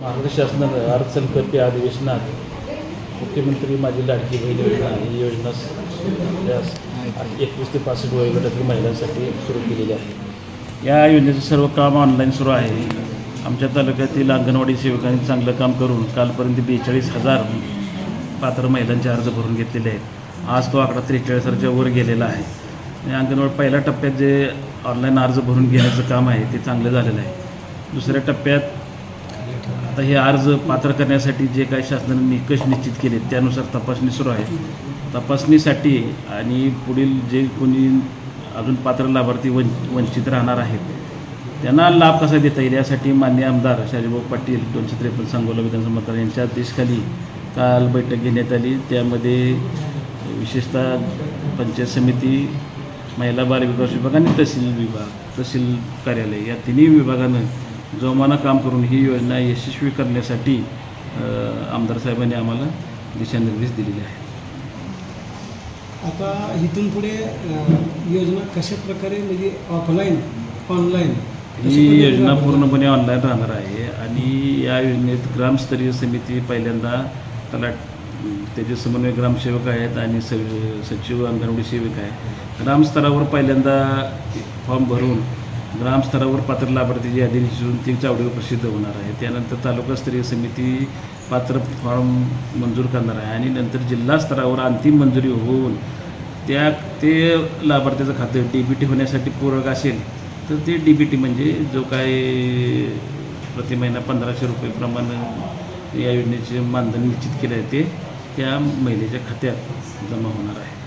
महाराष्ट्र शासनानं अर्थसंकल्पीय अधिवेशनात. मुख्यमंत्री माझी लाडकी बहीण योजना ही योजना एकवीस ते पासष्ट वयोगटातील महिलांसाठी सुरू केलेली आहे. या योजनेचं सर्व काम ऑनलाईन सुरू आहे. आमच्या तालुक्यातील अंगणवाडी सेवकांनी चांगलं काम करून कालपर्यंत बेचाळीस हजार पात्र महिलांचे अर्ज भरून घेतलेले आहेत. आज तो आकडा त्रेचाळीस हजारच्या वर गेलेला आहे. आणि अंगणवाडी पहिल्या टप्प्यात जे ऑनलाईन अर्ज भरून घेण्याचं काम आहे ते चांगलं झालेलं आहे. दुसऱ्या टप्प्यात आता हे अर्ज पात्र करण्यासाठी जे काही शासनाने निकष निश्चित केले त्यानुसार तपासणी सुरू आहे. तपासणीसाठी आणि पुढील जे कोणी अजून पात्र लाभार्थी वं वंचित राहणार आहेत त्यांना लाभ कसा देता येईल? यासाठी मान्य आमदार शाजीभाऊ पाटील दोनशे त्रेपन्न सांगोला विधानसभा मतदार यांच्या अध्यक्षखाली काल बैठक घेण्यात आली. त्यामध्ये विशेषतः पंचायत समिती महिला बाल विकास विभाग आणि तहसील विभाग तहसील कार्यालय या तिन्ही विभागानं जोमानं काम करून ही योजना यशस्वी करण्यासाठी आमदार साहेबांनी आम्हाला दिशानिर्देश दिलेले आहेत. आता इथून पुढे योजना कशा प्रकारे म्हणजे ऑफलाईन ऑनलाईन ही योजना पूर्णपणे ऑनलाईन राहणार आहे आणि या योजनेत ग्रामस्तरीय समिती पहिल्यांदा त्याला त्याचे समन्वय ग्रामसेवक आहेत आणि स सचिव अंगणवाडी सेवक आहे ग्रामस्तरावर पहिल्यांदा फॉर्म भरून ग्रामस्तरावर पात्र लाभार्थीची यादी निश्चित ती चावडीवर प्रसिद्ध होणार आहे. त्यानंतर तालुकास्तरीय समिती पात्र फॉर्म मंजूर करणार आहे आणि नंतर जिल्हा स्तरावर अंतिम मंजुरी होऊन त्या ते लाभार्थ्याचं खातं डी बी टी होण्यासाठी पूरक असेल तर ते डी बी टी म्हणजे जो काय प्रति महिना पंधराशे रुपयेप्रमाणे या योजनेचे मानधन निश्चित केलं आहे ते त्या महिलेच्या खात्यात जमा होणार आहे.